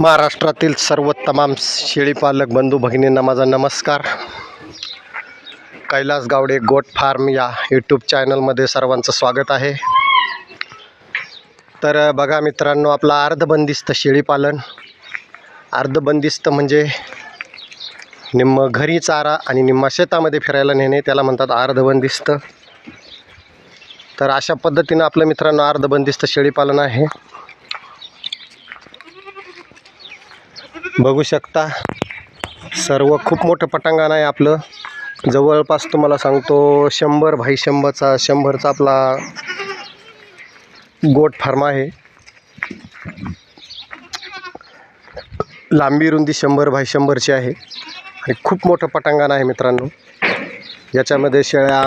महाराष्ट्रातील सर्व तमाम शेळीपालक बंधू भगिनींना माझा नमस्कार. कैलास गावडे गोट फार्म या यूट्यूब चॅनलमध्ये सर्वांचं स्वागत आहे. तर बघा मित्रांनो आपला अर्धबंदिस्त शेळीपालन. अर्धबंदिस्त म्हणजे निम्म घरी चारा आणि निम्मा शेतामध्ये फिरायला नेणे त्याला म्हणतात अर्धबंदिस्त. तर अशा पद्धतीनं आपलं मित्रांनो अर्धबंदिस्त शेळीपालन आहे. बघू शकता. सर्व खूप मोठं पटांगण आहे आपलं. जवळपास तुम्हाला सांगतो शंभर भाई शंभरचा शंभरचा आपला गोट फार्म आहे. लांबी रुंदी शंभर भाई शंभरची आहे. आणि खूप मोठं पटांगण आहे मित्रांनो. याच्यामध्ये शेळ्या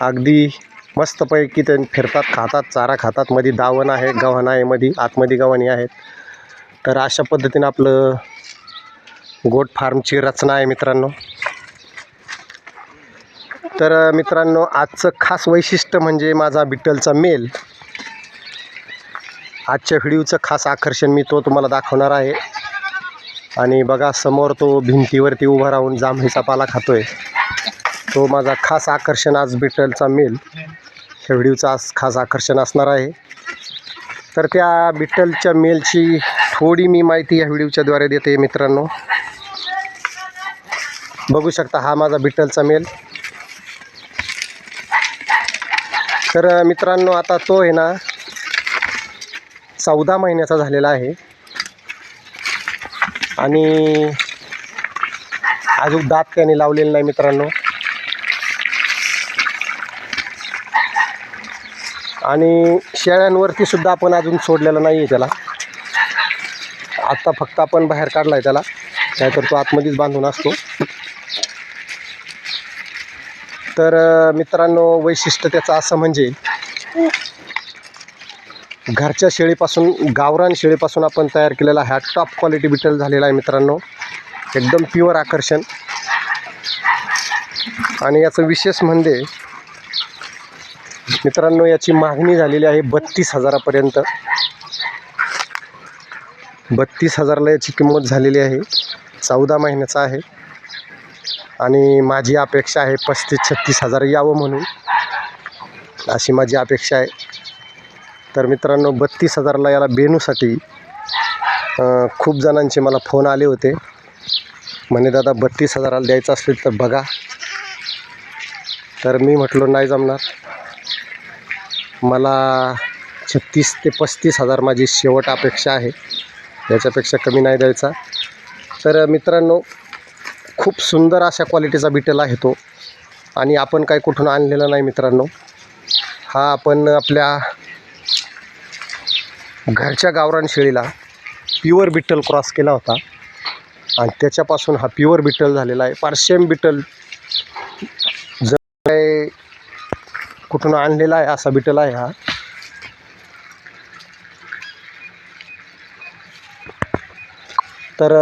अगदी मस्तपैकी ते फिरतात खातात चारा खातात. मध्ये दावण आहे गव्हाण आहे मध्ये आतमध्ये गव्हाणी आहेत. तर अशा पद्धतीनं आपलं गोट फार्मची रचना आहे मित्रांनो. तर मित्रांनो आजचं खास वैशिष्ट्य म्हणजे माझा बिट्टलचा मेल. आजच्या व्हिडिओचं खास आकर्षण मी तो तुम्हाला दाखवणार आहे. आणि बघा समोर तो भिंतीवरती उभा राहून जांभळीचा पाला खातोय. तो माझा खास आकर्षण आज बिट्टलचा मेल. ह्या व्हिडिओचं आज खास आकर्षण असणार आहे. तर त्या बिट्टलच्या मेलची थोडी मी माहिती या व्हिडिओच्याद्वारे देते मित्रांनो. बघू शकता हा माझा बिट्टलचा मेल तर मित्रांनो आता तो आहे ना चौदा महिन्याचा झालेला आहे. आणि अजून दात त्याने लावलेलं नाही मित्रांनो. आणि शेळ्यांवरती सुद्धा आपण अजून सोडलेलं नाही आहे त्याला. आत्ता फक्त आपण बाहेर काढला आहे त्याला. नाहीतर तो आतमध्येच बांधून असतो. तर मित्रांनो वैशिष्ट्य त्याचं असं म्हणजे घरच्या शेळीपासून गावरान शेळीपासून आपण तयार केलेला हा टॉप क्वालिटी बिटल झालेला आहे मित्रांनो. एकदम प्युअर आकर्षण. आणि याचं विशेष म्हणजे मित्रांनो याची मागणी झालेली आहे बत्तीस हजारापर्यंत. बत्तीस हजारला याची किंमत झालेली आहे. चौदा महिन्याचा आहे. आणि माझी अपेक्षा आहे पस्तीस छत्तीस हजार यावं म्हणून. अशी माझी अपेक्षा आहे. तर मित्रांनो बत्तीस हजारला याला बेनूसाठी खूप जणांचे मला फोन आले होते. म्हणे दादा बत्तीस हजाराला द्यायचं असेल तर बघा. तर मी म्हटलो नाही जमणार. मला छत्तीस ते पस्तीस हजार माझी शेवट अपेक्षा आहे. याच्यापेक्षा कमी नाही द्यायचा. तर मित्रांनो खूप सुंदर अशा क्वालिटीचा बिटल आहे तो. आणि आपण काय कुठून आणलेला नाही मित्रांनो. हा आपण आपल्या घरच्या गावरान शेळीला प्युअर बिट्टल क्रॉस केला होता. आणि त्याच्यापासून हा प्युअर बिट्टल झालेला आहे. पार्शियम बिट्टल जर काय कुठून आणलेला आहे असा बिटल आहे हा. तर